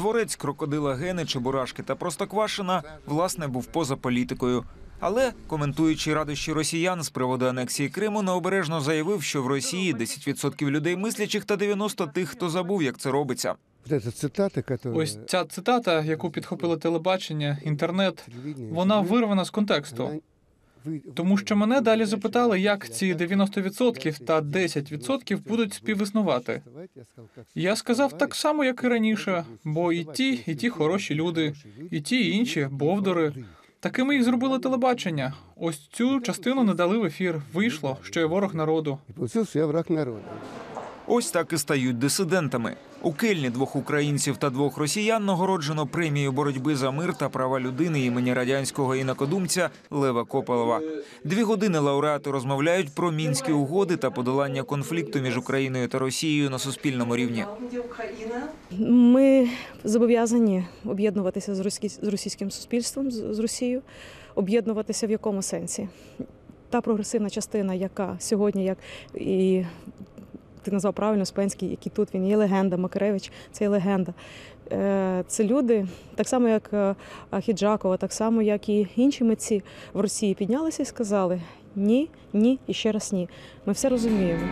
Творець крокодила Гени, Чебурашки та Простоквашина власне був поза політикою. Але коментуючи радощі росіян з приводу анексії Криму, необережно заявив, що в Росії 10% людей мислячих та 90% тих, хто забув, як це робиться. Ось ця цитата, яку підхопило телебачення, інтернет, вона вирвана з контексту. Тому що мене далі запитали, як ці 90% та 10% будуть співіснувати. Я сказав так само, як і раніше, бо і ті, і ті хороші люди, і ті, і інші бовдори. Такими їх зробили телебачення. Ось цю частину не дали в ефір. Вийшло, що я ворог народу. І получилось, что я враг народа. Ось так і стають дисидентами. У Кельні двох українців та двох росіян нагороджено премією боротьби за мир та права людини імені радянського інакодумця Лева Копелова. Дві години лауреати розмовляють про мінські угоди та подолання конфлікту між Україною та Росією на суспільному рівні. Ми зобов'язані об'єднуватися з, російсь- з російським суспільством, з Росією. Об'єднуватися в якому сенсі? Та прогресивна частина, яка сьогодні, як і ти назвав правильно Спенський, який тут він є легенда, Макаревич це є легенда. Е, Це люди, так само як е, Хіджакова, так само, як і інші митці в Росії піднялися і сказали ні, ні і ще раз ні. Ми все розуміємо.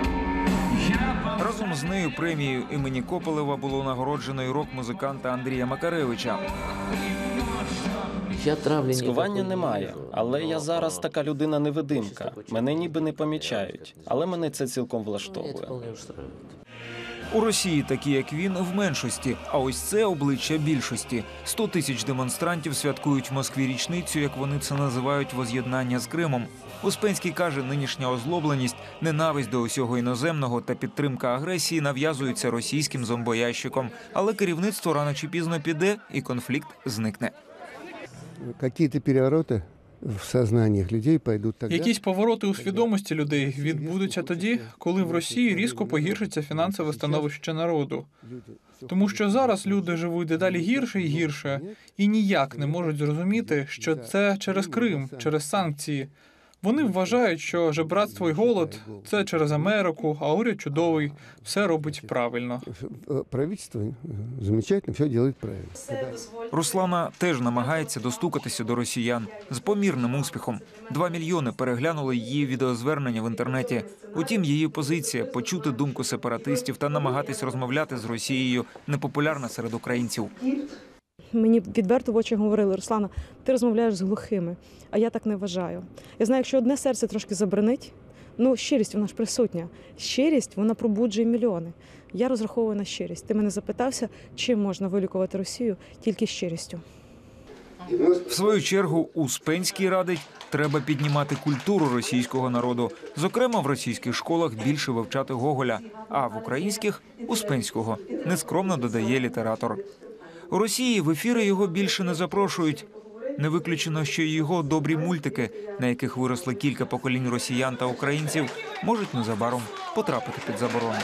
Разом з нею премією імені Копелева було нагороджено і рок-музиканта Андрія Макаревича. Цькування немає, але я зараз така людина невидимка. Мене ніби не помічають, але мене це цілком влаштовує. У Росії такі, як він, в меншості. А ось це обличчя більшості. 100 тисяч демонстрантів святкують в Москві річницю, як вони це називають, воз'єднання з Кримом. Успенський каже, нинішня озлобленість, ненависть до усього іноземного та підтримка агресії нав'язуються російським зомбоящиком. Але керівництво рано чи пізно піде, і конфлікт зникне. Какие-то перевороты в сознаниях людей пойдут тогда. Якісь повороти у свідомості людей відбудуться тоді, коли в Росії різко погіршиться фінансове становище народу. Тому що зараз люди живуть дедалі гірше і гірше, і ніяк не можуть зрозуміти, що це через Крим, через санкції. Вони вважають, що жебратство і голод це через Америку, а уряд чудовий, все робить правильно. Э, Правительство э, замечательно все делает правильно. Руслана теж намагається достукатися до росіян з помірним успіхом. Два мільйони переглянули її відеозвернення в інтернеті. Утім, її позиція почути думку сепаратистів та намагатись розмовляти з Росією непопулярна серед українців. Мені відверто в очі говорили, Руслана, ти розмовляєш з глухими, а я так не вважаю. Я знаю, якщо одне серце трошки забринить, ну щирість вона ж присутня. Щирість вона пробуджує мільйони. Я розраховую на щирість. Ти мене запитався, чим можна вилікувати Росію тільки щирістю. В свою чергу Успенський радить, треба піднімати культуру російського народу. Зокрема, в російських школах більше вивчати Гоголя, а в українських Успенського. Нескромно додає літератор. У Росії в ефіри його більше не запрошують. Не виключено, що й його добрі мультики, на яких виросли кілька поколінь росіян та українців, можуть незабаром потрапити під заборону.